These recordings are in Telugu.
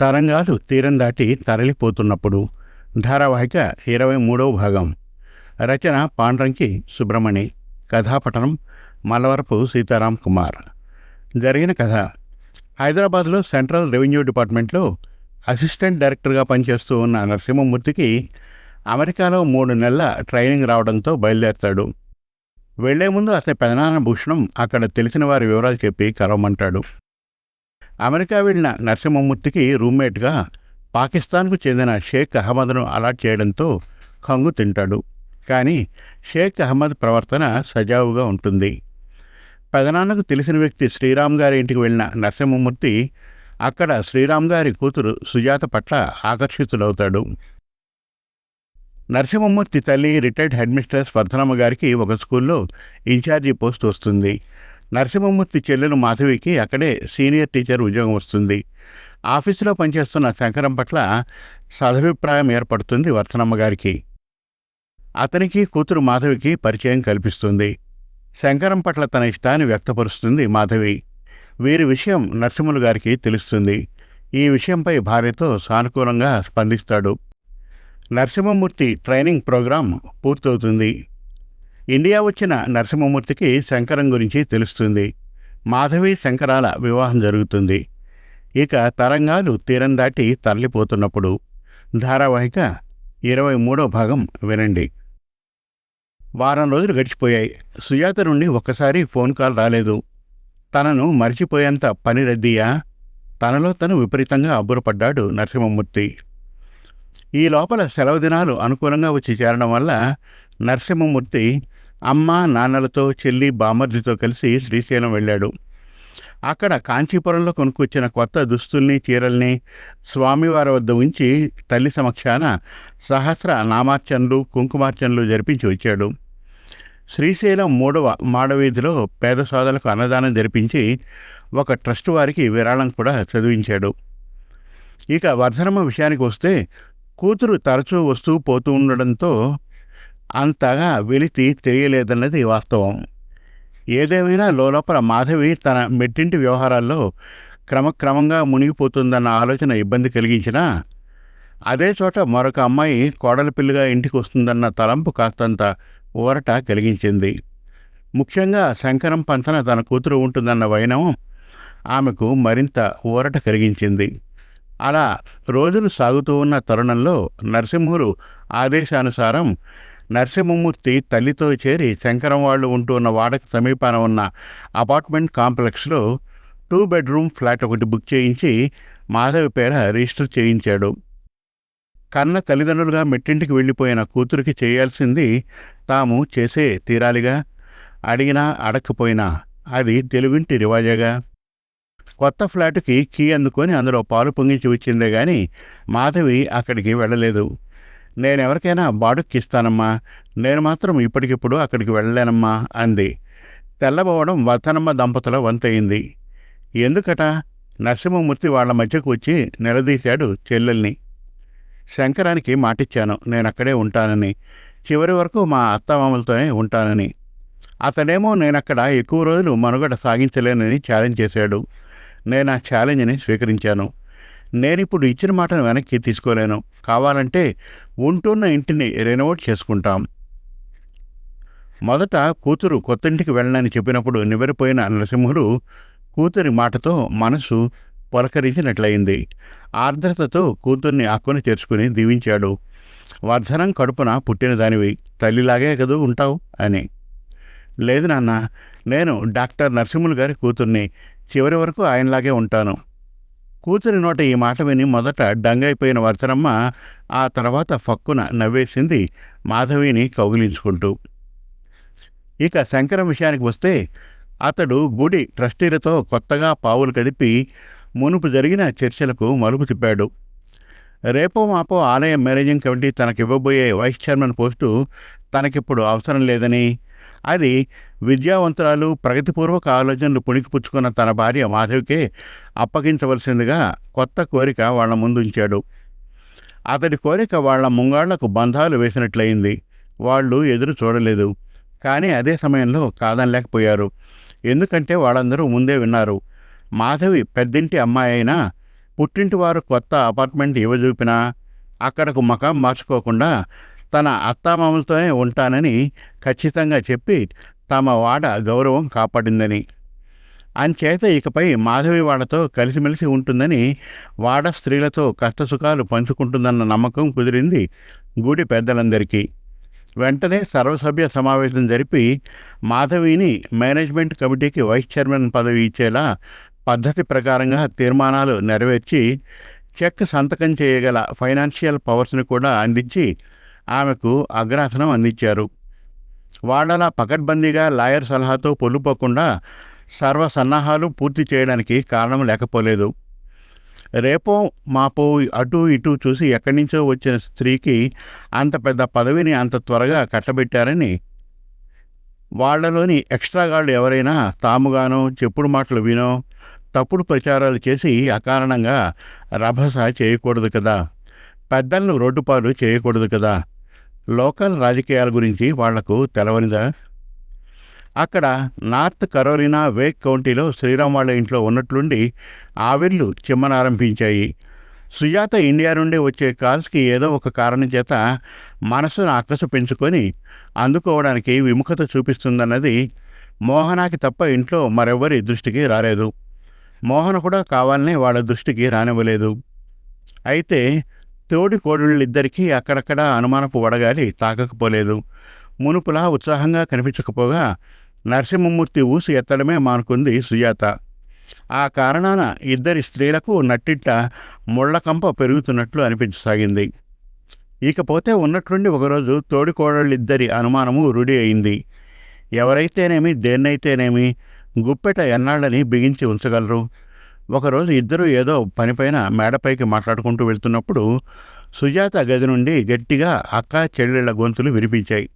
తరంగాలు తీరం దాటి తరలిపోతున్నప్పుడు ధారావాహిక ఇరవై మూడవ భాగం. రచన పాండ్రంకి సుబ్రమణి కథాపఠనం మలవరపు సీతారాం కుమార్. జరిగిన కథ. హైదరాబాద్లో సెంట్రల్ రెవెన్యూ డిపార్ట్మెంట్లో అసిస్టెంట్ డైరెక్టర్గా పనిచేస్తూ ఉన్న నరసింహమూర్తికి అమెరికాలో మూడు నెలల ట్రైనింగ్ రావడంతో బయలుదేరుతాడు. వెళ్ళే ముందు అతని పెదనాన్న భూషణం అక్కడ తెలిసిన వారి వివరాలు చెప్పి కలవమంటాడు. అమెరికా వెళ్ళిన నరసింహమూర్తికి రూమ్మేట్గా పాకిస్తాన్కు చెందిన షేక్ అహ్మద్ను అలాట్ చేయడంతో కంగు తింటాడు. కానీ షేక్ అహ్మద్ ప్రవర్తన సజావుగా ఉంటుంది. పెదనాన్నకు తెలిసిన వ్యక్తి శ్రీరామ్ గారి ఇంటికి వెళ్ళిన నరసింహమూర్తి అక్కడ శ్రీరామ్ గారి కూతురు సుజాత పట్ల ఆకర్షితుడవుతాడు. నరసింహమూర్తి తల్లి రిటైర్డ్ హెడ్ మిస్ట్రెస్ వర్ధనమ్మ గారికి ఒక స్కూల్లో ఇన్ఛార్జి పోస్ట్ వస్తుంది. నరసింహమూర్తి చెల్లెలు మాధవికి అక్కడే సీనియర్ టీచర్ ఉద్యోగం వస్తుంది. ఆఫీసులో పనిచేస్తున్న శంకరం పట్ల సదభిప్రాయం ఏర్పడుతుంది వర్తనమ్మ గారికి. అతనికి కూతురు మాధవికి పరిచయం కల్పిస్తుంది. శంకరం పట్ల తన ఇష్టాన్ని వ్యక్తపరుస్తుంది మాధవి. వీరి విషయం నరసింహులు గారికి తెలుస్తుంది. ఈ విషయంపై భార్యతో సానుకూలంగా స్పందిస్తాడు. నరసింహమూర్తి ట్రైనింగ్ ప్రోగ్రాం పూర్తవుతుంది. ఇండియా వచ్చిన నరసింహమూర్తికి శంకరం గురించి తెలుస్తుంది. మాధవి శంకరాల వివాహం జరుగుతుంది. ఇక తరంగాలు తీరం దాటి తరలిపోతున్నప్పుడు ధారావాహిక ఇరవై మూడో భాగం వినండి. వారం రోజులు గడిచిపోయాయి. సుజాత నుండి ఒక్కసారి ఫోన్ కాల్ రాలేదు. తనను మరిచిపోయేంత పని రద్దీయా? తనలో తను విపరీతంగా అబ్బురపడ్డాడు నరసింహమూర్తి. ఈ లోపల సెలవు దినాలు అనుకూలంగా వచ్చి చేరడం వల్ల నరసింహమూర్తి అమ్మ నాన్నలతో చెల్లి బామర్దితో కలిసి శ్రీశైలం వెళ్ళాడు. అక్కడ కాంచీపురంలో కొనుక్కొచ్చిన కొత్త దుస్తుల్ని చీరల్ని స్వామివారి వద్ద ఉంచి తల్లి సమక్షాన సహస్ర నామార్చనలు కుంకుమార్చనలు జరిపించి వచ్చాడు. శ్రీశైలం మూడవ మాడవీధిలో పేద సోదరులకు అన్నదానం జరిపించి ఒక ట్రస్ట్ వారికి విరాళం కూడా చదివించాడు. ఇక వర్ధనమ్మ విషయానికి వస్తే కూతురు తరచూ వస్తూ పోతూ ఉండడంతో అంతగా వెలితి తెలియలేదన్నది వాస్తవం. ఏదేమైనా లోపల మాధవి తన మెట్టింటి వ్యవహారాల్లో క్రమక్రమంగా మునిగిపోతుందన్న ఆలోచన ఇబ్బంది కలిగించినా అదే చోట మరొక అమ్మాయి కోడల పిల్లిగా ఇంటికి వస్తుందన్న తలంపు కాస్తంత ఊరట కలిగించింది. ముఖ్యంగా శంకరం పంతన తన కూతురు ఉంటుందన్న వైనవం ఆమెకు మరింత ఊరట కలిగించింది. అలా రోజులు సాగుతూ ఉన్న తరుణంలో నరసింహులు ఆదేశానుసారం నరసింహమూర్తి తల్లితో చేరి శంకరం వాళ్ళు ఉంటున్న వాడకు సమీపాన ఉన్న అపార్ట్మెంట్ కాంప్లెక్స్లో టూ బెడ్రూమ్ ఫ్లాట్ ఒకటి బుక్ చేయించి మాధవి పేర రిజిస్టర్ చేయించాడు. కన్న తల్లిదండ్రులుగా మెట్టింటికి వెళ్ళిపోయిన కూతురికి చేయాల్సింది తాము చేసే తీరాలిగా అడిగినా అడగకపోయినా అది తెలుగుంటి రివాజేగా. కొత్త ఫ్లాటుకి కీ అందుకొని అందులో పాలు పొంగించి వచ్చిందే గాని మాధవి అక్కడికి వెళ్ళలేదు. నేనెవరికైనా బాడుక్కిస్తానమ్మా. నేను మాత్రం ఇప్పటికిప్పుడు అక్కడికి వెళ్ళలేనమ్మా అంది. తెల్లబోవడం వతనమ్మ దంపతుల వంతయింది. ఎందుకట? నరసింహమూర్తి వాళ్ళ మధ్యకు వచ్చి నిలదీశాడు చెల్లెల్ని. శంకరానికి మాటిచ్చాను నేనక్కడే ఉంటానని. చివరి వరకు మా అత్తమామలతోనే ఉంటానని. అతడేమో నేనక్కడ ఎక్కువ రోజులు మనుగడ సాగించలేనని ఛాలెంజ్ చేశాడు. నేను ఆ ఛాలెంజ్ని స్వీకరించాను. నేనిప్పుడు ఇచ్చిన మాటను వెనక్కి తీసుకోలేను. కావాలంటే ఉంటున్న ఇంటిని రెనోవేట్ చేసుకుంటాం. మొదట కూతురు కొత్తింటికి వెళ్ళనని చెప్పినప్పుడు నివరిపోయిన నరసింహుడు కూతురి మాటతో మనసు పొలకరించినట్లయింది. ఆర్ద్రతతో కూతుర్ని అక్కున చేర్చుకుని దీవించాడు. వర్ధనం కడుపున పుట్టిన దానివి తల్లిలాగే కదూ ఉంటావు అని. లేదు నాన్న నేను డాక్టర్ నరసింహులు గారి కూతుర్ని. చివరి వరకు ఆయనలాగే ఉంటాను. కూతురి నోట ఈ మాట విని మొదట డంగైపోయిన వర్ధనమ్మ ఆ తర్వాత ఫక్కున నవ్వేసింది మాధవిని కౌగిలించుకుంటూ. ఇక శంకరం విషయానికి వస్తే అతడు గుడి ట్రస్టీలతో కొత్తగా పావులు కదిపి మునుపు జరిగిన చర్చలకు మలుపు తిప్పాడు. రేపో మాపో ఆలయ మేనేజింగ్ కమిటీ తనకివ్వబోయే వైస్ చైర్మన్ పోస్టు తనకిప్పుడు అవసరం లేదని అది విద్యావంతురాలు ప్రగతిపూర్వక ఆలోచనలు పుణికిపుచ్చుకున్న తన భార్య మాధవికే అప్పగించవలసిందిగా కొత్త కోరిక వాళ్ళ ముందుంచాడు. అతడి కోరిక వాళ్ళ ముంగాళ్ళకు బంధాలు వేసినట్లయింది. వాళ్ళు ఎదురు చూడలేదు. కానీ అదే సమయంలో కాదనలేకపోయారు. ఎందుకంటే వాళ్ళందరూ ముందే విన్నారు. మాధవి పెద్దింటి అమ్మాయి అయినా పుట్టింటి వారు కొత్త అపార్ట్మెంట్ ఇవ్వజూపినా అక్కడకు మకాం మార్చుకోకుండా తన అత్తామామలతోనే ఉంటానని ఖచ్చితంగా చెప్పి తమ వాడ గౌరవం కాపాడిందని. అంచేత ఇకపై మాధవి కలిసిమెలిసి ఉంటుందని వాడ స్త్రీలతో కష్టసుఖాలు పంచుకుంటుందన్న నమ్మకం కుదిరింది గుడి పెద్దలందరికీ. వెంటనే సర్వసభ్య సమావేశం జరిపి మాధవిని మేనేజ్మెంట్ కమిటీకి వైస్ చైర్మన్ పదవి ఇచ్చేలా పద్ధతి ప్రకారంగా తీర్మానాలు నెరవేర్చి చెక్ సంతకం చేయగల ఫైనాన్షియల్ పవర్స్ని కూడా అందించి ఆమెకు అగ్రాసనం అందించారు. వాళ్ళలా పకడ్బందీగా లాయర్ సలహాతో పొల్లుపోకుండా సర్వ సన్నాహాలు పూర్తి చేయడానికి కారణం లేకపోలేదు. రేపో మాపో అటు ఇటు చూసి ఎక్కడి నుంచో వచ్చిన స్త్రీకి అంత పెద్ద పదవిని అంత త్వరగా కట్టబెట్టారని వాళ్ళలోని ఎక్స్ట్రాగాళ్ళు ఎవరైనా తాముగానో చెప్పుడు మాటలు వినో తప్పుడు ప్రచారాలు చేసి అకారణంగా రభస చేయకూడదు కదా. పెద్దలను రోడ్డుపాలు చేయకూడదు కదా. లోకల్ రాజకీయాల గురించి వాళ్ళకు తెలవనిదా? అక్కడ నార్త్ కరోలినా వేక్ కౌంటీలో శ్రీరామ్ వాళ్ళ ఇంట్లో ఉన్నట్లుండి ఆవిర్లు చిమ్మనారంభించాయి. సుజాత ఇండియా నుండి వచ్చే కాల్స్కి ఏదో ఒక కారణం చేత మనసును అక్కసు పెంచుకొని అందుకోవడానికి విముఖత చూపిస్తుందన్నది మోహనాకి తప్ప ఇంట్లో మరెవ్వరి దృష్టికి రాలేదు. మోహన కూడా కావాలనే వాళ్ళ దృష్టికి రానివ్వలేదు. అయితే తోడి కోడళ్ళిద్దరికీ అక్కడక్కడ అనుమానపు వడగాలి తాకకపోలేదు మునుపులా ఉత్సాహంగా కనిపించకపోగా నరసింహమూర్తి ఊసి ఎత్తడమే మానుకుంది సుజాత. ఆ కారణాన ఇద్దరి స్త్రీలకు నట్టిట్ట ముళ్ళకంప పెరుగుతున్నట్లు అనిపించసాగింది. ఇకపోతే ఉన్నట్లుండి ఒకరోజు తోడికోడళ్ళిద్దరి అనుమానము రూఢి అయింది. ఎవరైతేనేమి దేన్నైతేనేమి గుప్పెట ఎన్నాళ్ళని బిగించి ఉంచగలరు? ఒకరోజు ఇద్దరు ఏదో పనిపైన మేడపైకి మాట్లాడుకుంటూ వెళ్తున్నప్పుడు సుజాత గది నుండి గట్టిగా అక్క చెల్లెళ్ళ గొంతులు వినిపించాయి.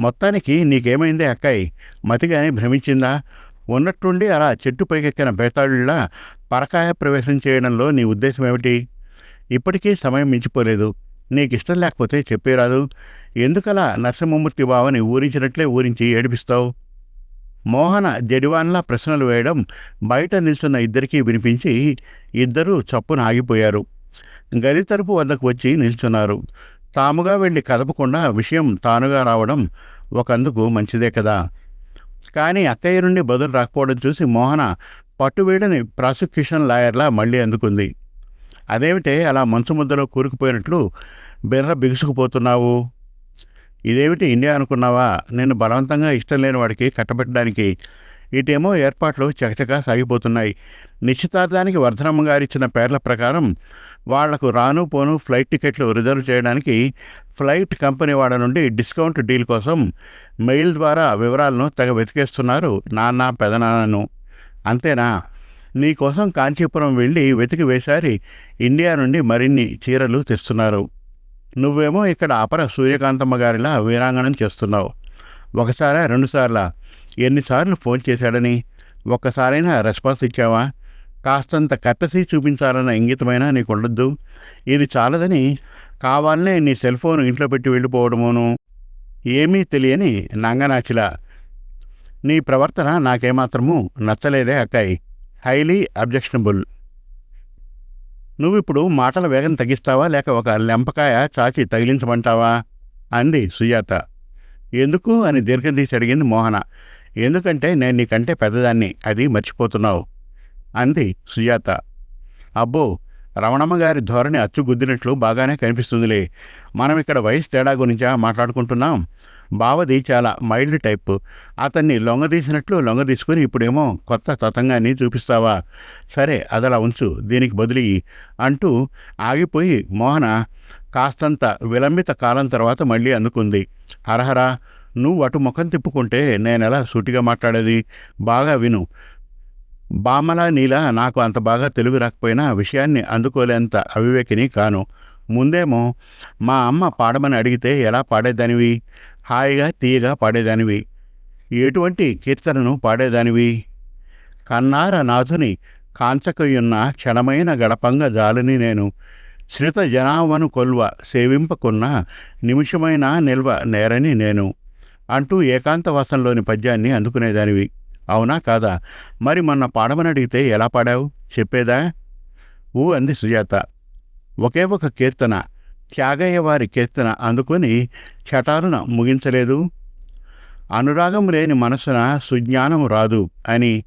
మొత్తానికి నీకేమైంది అక్కాయ్? మతిగానే భ్రమించిందా? ఉన్నట్టుండి అలా చెట్టు పైకెక్కిన బేతాళుల్లా పరకాయ ప్రవేశం చేయడంలో నీ ఉద్దేశం ఏమిటి? ఇప్పటికీ సమయం మించిపోలేదు. నీకు ఇష్టం లేకపోతే చెప్పేరాదు. ఎందుకలా నరసింహమూర్తి బావని ఊరించినట్లే ఊరించి ఏడిపిస్తావు? మోహన జడివాన్లా ప్రశ్నలు వేయడం బయట నిల్చున్న ఇద్దరికీ వినిపించి ఇద్దరూ చప్పున ఆగిపోయారు. గది తరపు వద్దకు వచ్చి నిల్చున్నారు. తాముగా వెళ్ళి కదపకుండా విషయం తానుగా రావడం ఒకందుకు మంచిదే కదా. కానీ అక్కయ్య నుండి బదులు రాకపోవడం చూసి మోహన పట్టువీడని ప్రాసిక్యూషన్ లాయర్లా మళ్ళీ అందుకుంది. అదేమిటే అలా మంచు ముద్దలో కూరుకుపోయినట్లు బిర్ర బిగుసుకుపోతున్నావు? ఇదేమిటి ఇండియా అనుకున్నావా? నేను బలవంతంగా ఇష్టం లేని వాడికి కట్టబెట్టడానికి ఇటేమో ఏర్పాట్లు చకచకా సాగిపోతున్నాయి. నిశ్చితార్థానికి వర్ధనమ్మ గారిచ్చిన పేర్ల ప్రకారం వాళ్ళకు రాను పోను ఫ్లైట్ టికెట్లు రిజర్వ్ చేయడానికి ఫ్లైట్ కంపెనీ వాళ్ళ నుండి డిస్కౌంట్ డీల్ కోసం మెయిల్ ద్వారా వివరాలను తెగ వెతికేస్తున్నారు నాన్న పెదనాన్నను. అంతేనా? నీకోసం కాంచీపురం వెళ్ళి వెతికి వేసారి ఇండియా నుండి మరిన్ని చీరలు తెస్తున్నారు. నువ్వేమో ఇక్కడ అపర సూర్యకాంతమ్మ గారిలా వీరాంగణం చేస్తున్నావు. ఒకసారా రెండుసార్లా. ఎన్నిసార్లు ఫోన్ చేశాడని? ఒక్కసారైనా రెస్పాన్స్ ఇచ్చావా? కాస్తంత కట్టసి చూపించాలన్న ఇంగితమైనా నీకు ఉండొద్దు ఇది చాలదని కావాలనే నీ సెల్ ఫోన్ ఇంట్లో పెట్టి వెళ్ళిపోవడమోను. ఏమీ తెలియని నంగనాచిలా. నీ ప్రవర్తన నాకేమాత్రము నచ్చలేదే అక్కాయి. Highly objectionable. నువ్విప్పుడు మాటల వేగం తగ్గిస్తావా లేక ఒక లెంపకాయ చాచి తగిలించమంటావా? అంది సుజాత. ఎందుకు? అని దీర్ఘం తీసి అడిగింది మోహన. ఎందుకంటే నేను నీకంటే పెద్దదాన్ని. అది మర్చిపోతున్నావు. అంది సుజాత. అబ్బో రమణమ్మ గారి ధోరణి అచ్చుగుద్దినట్లు బాగానే కనిపిస్తుందిలే. మనం ఇక్కడ వయసు తేడా గురించా మాట్లాడుకుంటున్నాం? బావది చాలా మైల్డ్ టైప్. అతన్ని లొంగదీసినట్లు లొంగదీసుకుని ఇప్పుడేమో కొత్త తతంగాన్ని చూపిస్తావా? సరే అదలా ఉంచు దీనికి బదిలీ అంటూ ఆగిపోయి మోహన కాస్తంత విలంబిత కాలం తర్వాత మళ్ళీ అందుకుంది. అరహరా నువ్వు అటు ముఖం తిప్పుకుంటే నేనెలా సూటిగా మాట్లాడేది? బాగా విను. బామలా నీలా నాకు అంత బాగా తెలుగు రాకపోయినా విషయాన్ని అందుకోలేంత అవివేకిని కాను. ముందేమో మా అమ్మ పాడమని అడిగితే ఎలా పాడేదానివి? హాయిగా తీయగా పాడేదానివి. ఎటువంటి కీర్తనను పాడేదానివి? కన్నార నాథుని కాంచకయున్న క్షణమైన గడపంగ జాలని నేను శ్రిత జనావను కొల్వ సేవింపకున్న నిమిషమైన నిల్వ నేరని నేను అంటూ ఏకాంతవాసంలోని పద్యాన్ని అందుకునేదానివి. అవునా కాదా? మరి మొన్న పాడమని అడిగితే ఎలా పాడావు? చెప్పేదా? ఊ అంది సుజాత. ఒకే ఒక కీర్తన. త్యాగయ్య వారి కీర్తన అందుకొని చటాలున ముగించలేదు. అనురాగం లేని మనసున సుజ్ఞానం రాదు అని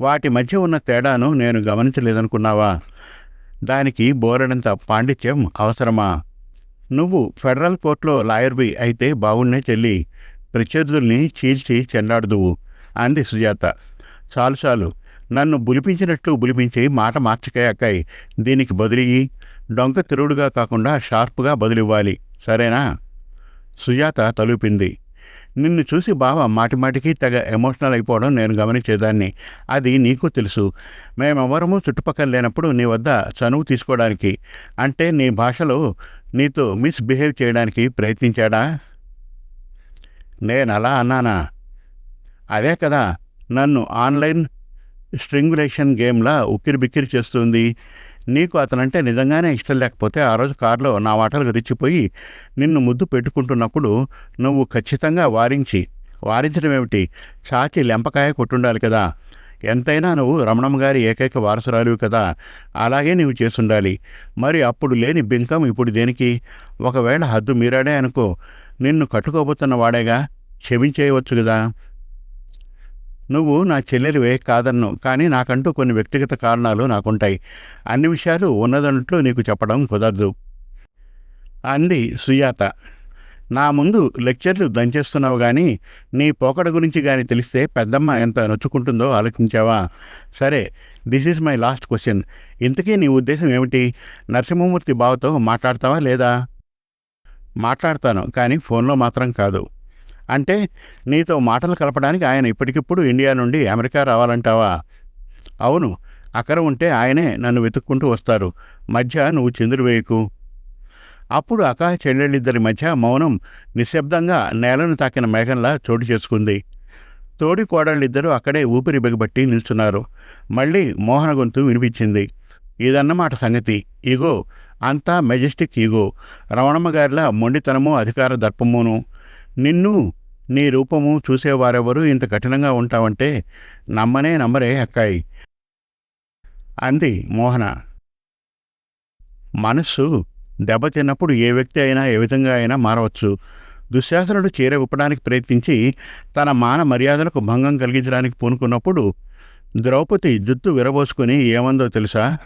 వాటి మధ్య ఉన్న తేడాను నేను గమనించలేదనుకున్నావా? దానికి బోరడంత పాండిత్యం అవసరమా? నువ్వు ఫెడరల్ కోర్టులో లాయర్వి అయితే బాగున్నే చెల్లి ప్రత్యర్థుల్ని చీల్చి చెండాడుదువు అంది సుజాత. చాలు చాలు నన్ను బులిపించినట్లు బులిపించి మాట మార్చకయాకాయ్ దీనికి బదిలీ డొంక తిరుగుడుగా కాకుండా షార్ప్గా బదులివ్వాలి. సరేనా? సుజాత తలుపింది. నిన్ను చూసి బావ మాటిమాటికి తెగ ఎమోషనల్ అయిపోవడం నేను గమనించేదాన్ని. అది నీకు తెలుసు. మేమెవరము చుట్టుపక్కల లేనప్పుడు నీ వద్ద చనువు తీసుకోవడానికి. అంటే నీ భాషలో నీతో మిస్బిహేవ్ చేయడానికి ప్రయత్నించాడా? నేను అలా అన్నానా? అదే కదా. నన్ను ఆన్లైన్ స్ట్రింగులేషన్ గేమ్లా ఉక్కిరిబిక్కిరి చేస్తుంది. నీకు అతనంటే నిజంగానే ఇష్టం లేకపోతే ఆ రోజు కారులో నా మాటలకు రిచ్చిపోయి నిన్ను ముద్దు పెట్టుకుంటున్నప్పుడు నువ్వు ఖచ్చితంగా వారించి వారించడం ఏమిటి? చాచి లెంపకాయ కొట్టుండాలి కదా. ఎంతైనా నువ్వు రమణమ్మ గారి ఏకైక వారసురాలివి కదా. అలాగే నీవు చేసుండాలి మరి అప్పుడు లేని బింకం ఇప్పుడు దేనికి? ఒకవేళ హద్దు మీరాడే అనుకో నిన్ను కట్టుకోబోతున్న వాడేగా? క్షమించేయవచ్చు కదా. నువ్వు నా చెల్లెలివే కాదన్ను కానీ నాకంటూ కొన్ని వ్యక్తిగత కారణాలు నాకుంటాయి. అన్ని విషయాలు ఉన్నదన్నట్లు నీకు చెప్పడం కుదరదు. అంది సుజాత. నా ముందు లెక్చర్లు దంచేస్తున్నావు కానీ నీ పోకడ గురించి కానీ తెలిస్తే పెద్దమ్మ ఎంత నొచ్చుకుంటుందో ఆలోచించావా? సరే this is my last question. ఇంతకీ నీ ఉద్దేశం ఏమిటి? నరసింహమూర్తి బావతో మాట్లాడతావా లేదా? మాట్లాడతాను కానీ ఫోన్లో మాత్రం కాదు. అంటే నీతో మాటలు కలపడానికి ఆయన ఇప్పటికిప్పుడు ఇండియా నుండి అమెరికా రావాలంటావా? అవును. అక్కడ ఉంటే ఆయనే నన్ను వెతుక్కుంటూ వస్తారు. మధ్య నువ్వు చెందురు వేయకు. అప్పుడు అకా చెల్లెళ్ళిద్దరి మధ్య మౌనం నిశ్శబ్దంగా నేలను తాకిన మేఘంలా చోటు చేసుకుంది. తోడి కోడళ్ళిద్దరూ అక్కడే ఊపిరి బిగబట్టి నిల్చున్నారు. మళ్ళీ మోహన గొంతు వినిపించింది. ఇదన్నమాట సంగతి. ఈగో అంతా మెజెస్టిక్ ఈగో రమణమ్మ గారిలా మొండితనము అధికార దర్పమును. నిన్ను నీ రూపము చూసేవారెవరూ ఇంత కఠినంగా ఉంటావంటే నమ్మనే నమ్మరే అక్కాయి. అంది మోహన. మనస్సు దెబ్బతిన్నప్పుడు ఏ వ్యక్తి అయినా ఏ విధంగా అయినా మారవచ్చు. దుశ్శాసనుడు చీర విప్పడానికి ప్రయత్నించి తన మాన మర్యాదలకు భంగం కలిగించడానికి పూనుకున్నప్పుడు ద్రౌపది జుత్తు విరబోసుకుని ఏమందో తెలుసా?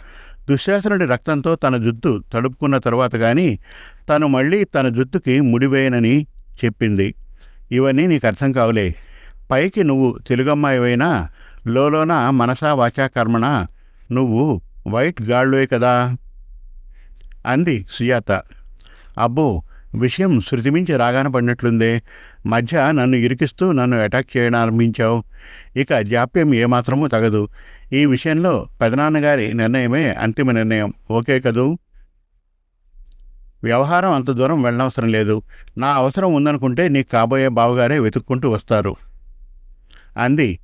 దుశ్శాసనుడి రక్తంతో తన జుత్తు తడుపుకున్న తరువాత గాని తను మళ్ళీ తన జుత్తుకి ముడివేయనని చెప్పింది. ఇవన్నీ నీకు అర్థం కావులే. పైకి నువ్వు తెలుగమ్మాయివైనా లోలోన మనసా వాచా కర్మణ నువ్వు వైట్ గాళ్ళువే కదా? అంది సుజాత. అబ్బో విషయం శృతిమించి రాగాన పడినట్లుందే. మధ్య నన్ను ఇరికిస్తూ నన్ను అటాక్ చేయడం ఆరంభించావు ఇక జాప్యం ఏమాత్రమూ తగదు. ఈ విషయంలో పెదనాన్నగారి నిర్ణయమే అంతిమ నిర్ణయం. ఓకే కదూ? వ్యవహారం అంత దూరం వెళ్ళనవసరం లేదు. నా అవసరం ఉందనుకుంటే నీకు కాబోయే బావగారే వెతుక్కుంటూ వస్తారు. అంది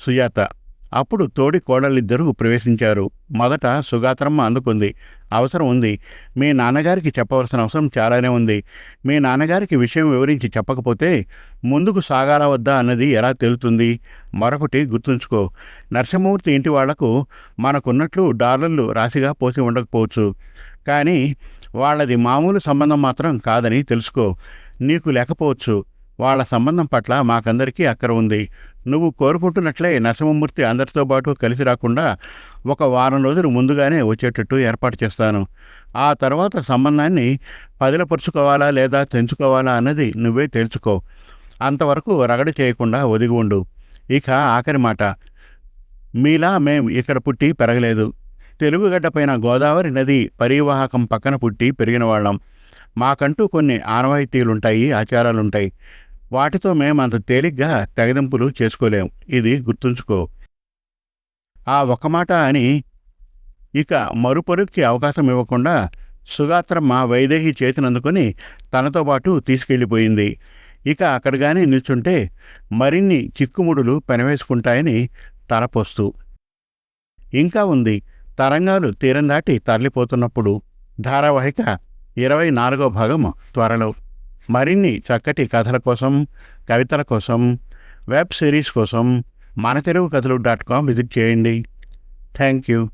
సుజాత. అప్పుడు తోడి కోడలిద్దరూ ప్రవేశించారు. మొదట సుగాత్రమ్మ అందుకుంది. అవసరం ఉంది. మీ నాన్నగారికి చెప్పవలసిన అవసరం చాలానే ఉంది. మీ నాన్నగారికి విషయం వివరించి చెప్పకపోతే ముందుకు సాగాల వద్దా అన్నది ఎలా తెలుతుంది? మరొకటి గుర్తుంచుకో. నరసింహమూర్తి ఇంటి వాళ్ళకు మనకున్నట్లు డాలర్లు రాశిగా పోసి ఉండకపోవచ్చు. కానీ వాళ్ళది మామూలు సంబంధం మాత్రం కాదని తెలుసుకో. నీకు లేకపోవచ్చు. వాళ్ళ సంబంధం పట్ల మాకందరికీ అక్కర ఉంది. నువ్వు కోరుకుంటున్నట్లే నరసింహమూర్తి అందరితో పాటు కలిసి రాకుండా ఒక వారం రోజులు ముందుగానే వచ్చేటట్టు ఏర్పాటు చేస్తాను. ఆ తర్వాత సంబంధాన్ని పదిలపరుచుకోవాలా లేదా తెంచుకోవాలా అన్నది నువ్వే తేల్చుకో. అంతవరకు రగడి చేయకుండా ఒదిగి ఉండు. ఇక ఆఖరి మాట. మీలా మేం ఇక్కడ పుట్టి పెరగలేదు. తెలుగుగడ్డపైన గోదావరి నది పరివాహకం పక్కన పుట్టి పెరిగిన వాళ్ళం. మాకంటూ కొన్ని ఆనవాయితీలుంటాయి ఆచారాలుంటాయి. వాటితో మేము అంత తేలిగ్గా తెగదింపులు చేసుకోలేం. ఇది గుర్తుంచుకో. ఆ ఒక్క మాట అని ఇక మరుపరుక్కి అవకాశం ఇవ్వకుండా సుగాత్రమ్మ వైదేహి చేతినందుకొని తనతో పాటు తీసుకెళ్ళిపోయింది. ఇక అక్కడగానే నిల్చుంటే మరిన్ని చిక్కుముడులు పెనవేసుకుంటాయని తలపోస్తూ. ఇంకా ఉంది. తరంగాలు తీరం దాటి తరలిపోతున్నప్పుడు ధారావాహిక ఇరవై నాలుగో భాగం త్వరలో. మరిన్ని చక్కటి కథల కోసం కవితల కోసం వెబ్ సిరీస్ కోసం మన Telugu Kathalu dot com visit చేయండి. Thank you.